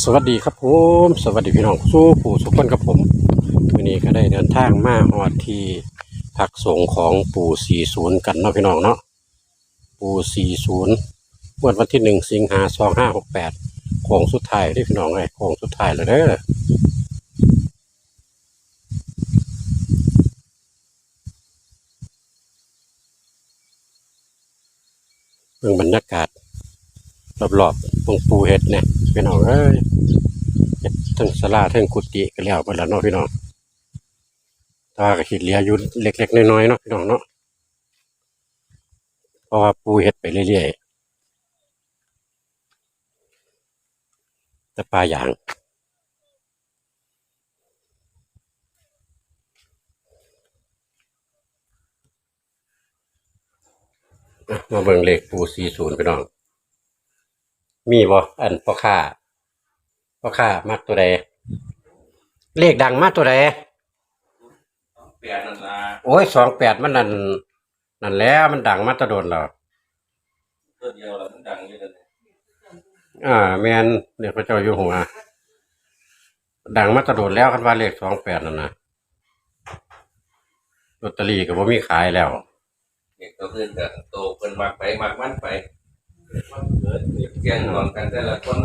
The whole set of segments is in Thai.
สวัสดีครับผมสวัสดีพี่น้องสู้ปู่สุขคนกับผมวันนี้ก็ได้เดินทางมาฮอดที่พักสงของปู่40กันเนาะพี่น้องเนาะปู่40งวดวันที่หนึ่งสิงหา2568ของสุดท้ายเด้อพี่น้องไอ้ยของสุดท้ายแล้วเด้อเบิ่งบรรยากาศ รอบๆตรงปูเฮ็ดเนี่ยพี่น้องเอ้ยเฮ็ดทั้งสลาทั้งกุฏิก็แล้วไปแล้วเนาะพี่น้องแตว่าก็คิดเหลืออยู่เล็กๆน้อยๆเนาะพี่น้องเนาะเพราะว่าปูเฮ็ดไปเรื่อยๆแต่ปลาอย่างมาเบิ่งเลขปู40พี่น้อง มีบ่อันพ่อค้าพ่อค้ามักตัวใดเลขดังมากตัวใดเปลี่ยนนั่นละโอ้ยสองแปดมันนั่นนั่นแหล้วมันดังมาแตะโดนแล้วตัวเดียวแล้วมันดังอยู่เลยอ่าแมนเนี่ยพระเจ้าอยู่หัวดังมาแตะโดนแล้วคันว่าเลขสองแปดนั่นนะลอตเตอรี่ก็บ่มีขายแล้วเด็กตัวขึ้นกับโตเพิ่นมากไปมากมันไป มันเกิดเกี่ยงรวมกันแต่ละคน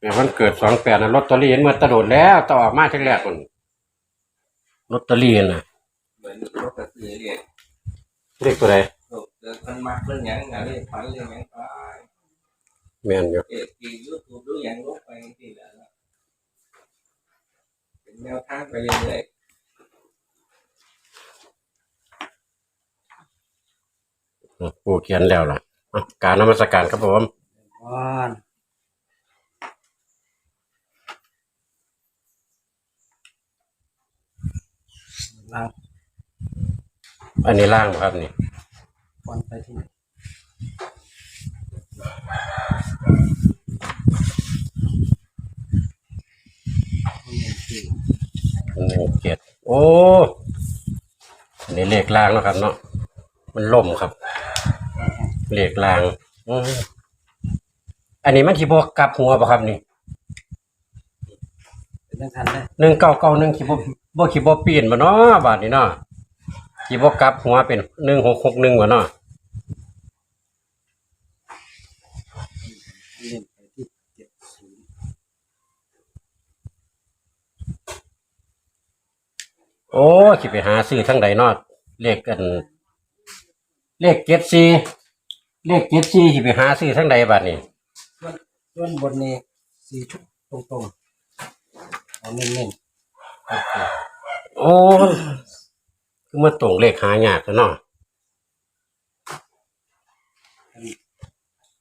เนี่ยมันเกิดสองแปดนะลอตเตอรี่เมื่อแตะโดนแล้วต่อออกมาทีแรกคนลอตเตอรี่น่ะเหมือนรถกระสือเรียกเลขตัวใดโตเกิดมันมากเรื่องหยังงานเรื่องฝันเรื่องหยังไปแมนอยู่เด็กกินยูทูบดูหยังลบไปที่ละเป็นแนวทางไปเรื่อยอืมปูเขียนแล้วล่ะ อะการนมัสการครับผมว่านลางอันนี้ล่างบ่ครับนี่ก่อนไปที่ไหนคนหนึ่งสี่หนึ่งเจ็ดโอ้อันนี้เลขล่างแล้วครับเนาะมันล่มครับ เลขล่างอืมอันนี้มันขีบวกกลับหัวป่ะครับนี่เป็นเรื่องทันได้หนึ่งเก้าเก้าหนึ่งขีบบ่ขีบวปีนบ่เนาะบาทนี้เนาะขีบวกกลับหัวเป็นหนึ่งหกหกหนึ่งบ่เนาะเล่นไปที่เจ็ดศูนย์โอ้ขีไปหาซื้อทั้งใดเนาะเลขกัน เลขเจ็ดสี่ เลขเจ็ดสี่ขีไปหาซื้อทั้งใดบาทนี้ส่วนส่วนบนนี้สี่ชุดตรงๆเอาเน้นๆครับผมโอ้คือมาตรงเลขหายากแล้วเนาะ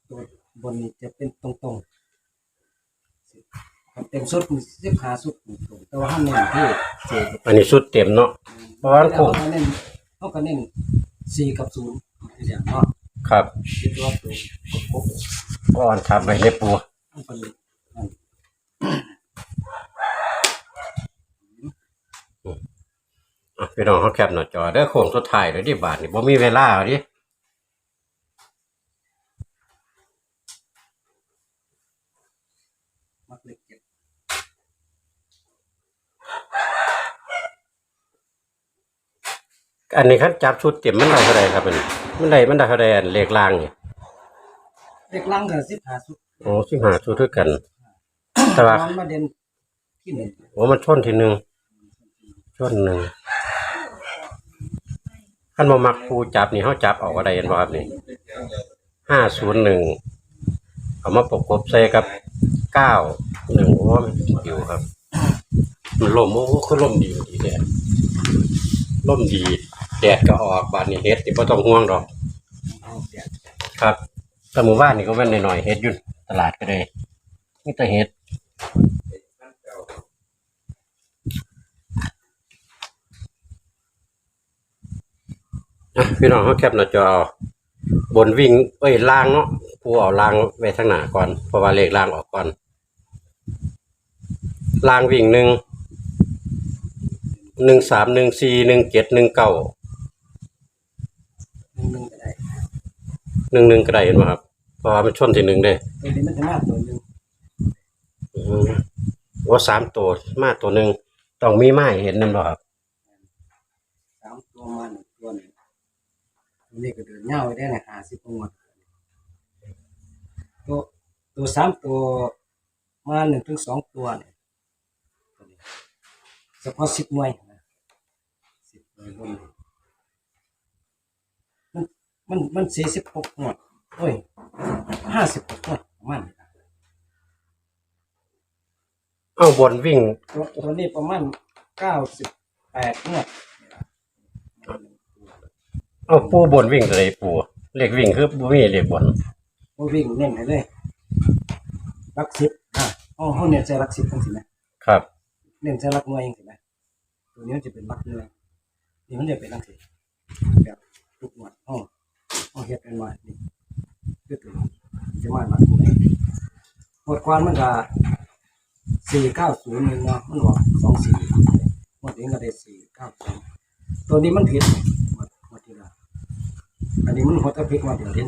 ตัวบนนี้จะเป็นตรงๆครับเต็มสุดสิบห้าสุดตรงๆแต่ว่าห้าเน้นที่สี่กับอันนี้สุดเต็มเนาะเพราะว่าโค้งเขาเน้นเขาก็เน้นสี่กับศูนย์อย่างเนาะ ครับคิดว่าตัวครบอ่อนทำไปเล็บปูมันพี่น้องเขาแคปหน้าจอเด้อโค้งสุดท้ายเลยดิบาทนี่บ่มีเวลาเอาดิมักเล็กเจ็ดอันนี้คันจับชุดเต็มมันได้เท่าไหร่ครับมัน มันได้มันได้เท่าไหร่อันเลขล่างนี่เล็กลังกับสิบห้าสุดโอ้สิบห้าชุดด้วยกัน แต่ว่ามันมาเด่นที่หนึ่งโอ้มันชนทีหนึ่งชนหนึ่งคันบ่มักปูจับนี่เขาจับเออกอะไรกันบ่ครับนี่ห้าศูนย์หนึ่งเอามาประกบใส่กับเก้าหนึ่งโอ้มันอยู่ครับ มันลมโอ้คือลมดีดีแดดลมดี แดดก็ออกบานนี้เฮ็ดนี่บ่ต้องห่วงดอก ครับแต่หมู่บ้านนี่ก็แม่นหน่อยๆเฮ็ดอยุ่นตลาดก็ได้มีแต่เฮ็ดอะพี่น้องเขาแคปหน้าจอบนวิ่งเอ้ยล่างเนาะผู้เอาล่างไว้ทางหน้าก่อนเพราะว่าเลขล่างออกก่อนล่างวิ่งหนึ่งหนึ่งสามหนึ่งสี่หนึ่งเจ็ดหนึ่งเก้า หนึ่งหนึ่งก็ได้หนึ่งหนึ่งก็ได้เห็นไหมครับเพราะว่ามันชนที่หนึ่งเด้ตัวนี้มันจะมาตัวหนึ่งอืมว่าสามตัวมาตัวหนึ่งต้องมีไม้เห็นนั่นบ่ครับสามตัวมาหนึ่งตัวหนึ่งตัวนี้ก็เดินเงาไว้ได้ในหาสิบงวดตัวตัวสามตัวมาหนึ่งถึงสองตัวเนี่ยตัวนี้เฉพาะสิบหน่วยนะสิบหน่วยบน มันมันมันสี่สิบหกงวดโอ้ยห้าสิบหกงวดประมาณนี้นะเอาบนวิ่งตัวตัวนี้ประมาณเก้าสิบแปดงวดเอาปูบนวิ่งตัวใดปูเลขวิ่งคือบ่มีเลขบนโอ้วิ่งเน้นให้เลยรักสิบอะอ๋อเขาเน้นใช้รักสิบจังสินะครับ เน้นใช้รักหน่วยจังสินะตัวนี้มันจะเป็นรักหน่วยนี่มันจะเป็นรักสิแบบทุกหมวดอ๋อ อ๋อเฮ็ดเป็นว่านี่คือตัวนี้จะมารักหนหมดความมันก็สี่เก้าศูนย์หนึ่งเนาะมันบอกสองสี่หมดนี้ก็ได้สี่เก้าศูนย์ตัวนี้มันผิดหมดหมดทีละอันนี้มันหัวตะพิกมาเดี๋ยวเด่น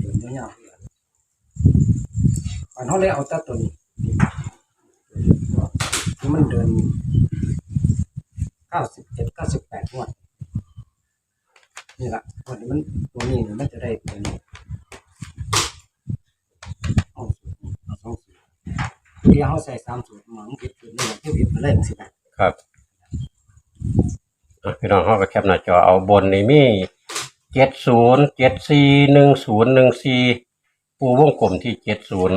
เดินยาวอันเขาเลยเอาตัดตัวนี้ที่มันเดินเก้าสิบเจ็ดเก้าสิบแปดงวดนี่แหละ วันนี้มันตัวนี้เนี่ยมันจะได้เป็นเอาสูตรนี้เอาสองสูตรที่เขาใส่สามสูตรหมังผิดสูตรนี่ที่ผิดมาเล่นสินะครับอะพี่น้องเขาก็แคปหน้าจอเอาบนนี่มีเจ็ดศูนย์เจ็ดสี่หนึ่งศูนย์หนึ่งสี่ปูวงกลมที่เจ็ดศูนย์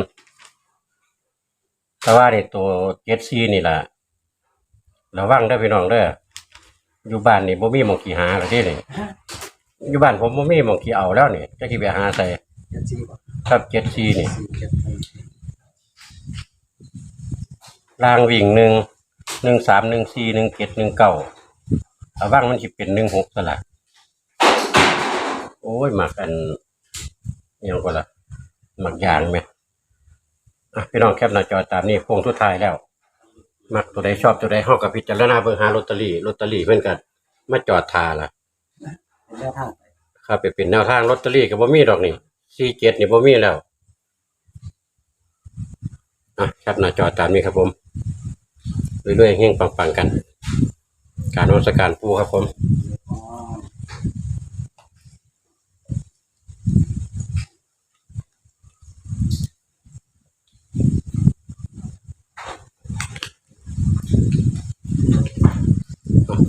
แต่ว่าในตัวเจ็ดสี่นี่แหละระวังเด้อพี่น้องเด้ออยู่บ้านนี่บ่มีหมองกี่หาหรอกที่นี่ อยู่บ้านผมบ่มีหมองกี่เอาแล้วนี่จะกี่ไปหาใส่เจ็ดสี่ป่ครับเจ็ดสี่นี่สี่เจ็ดหนึ่งลางวิ่งหนึ่งหนึ่งสามหนึ่งสี่หนึ่งเจ็ดหนึ่งเก้าระวังมันสิเป็นหนึ่งหกสละโอ้ยหมักอันอิหยังก็ละหมักยางไหมอะพี่น้องแคปหน้าจอตามนี้พวงทุดท้ายแล้ว มักตัวใดชอบตัวใดห้องกับพิจารณาเบิ่งหาลอตเตอรี่ลอตเตอรี่เพื่อนกันมาจอดทาล่ะ เป็นแนวทางไปครับไปเป็นแนวทางลอตเตอรี่ก็บ่มีดอกนี่สี่เจ็ดนี่บ่มีแล้วอะชับหน้าจอตามนี้ครับผมเรื่อยๆเฮงปังๆกัน การนวัตการปูครับผม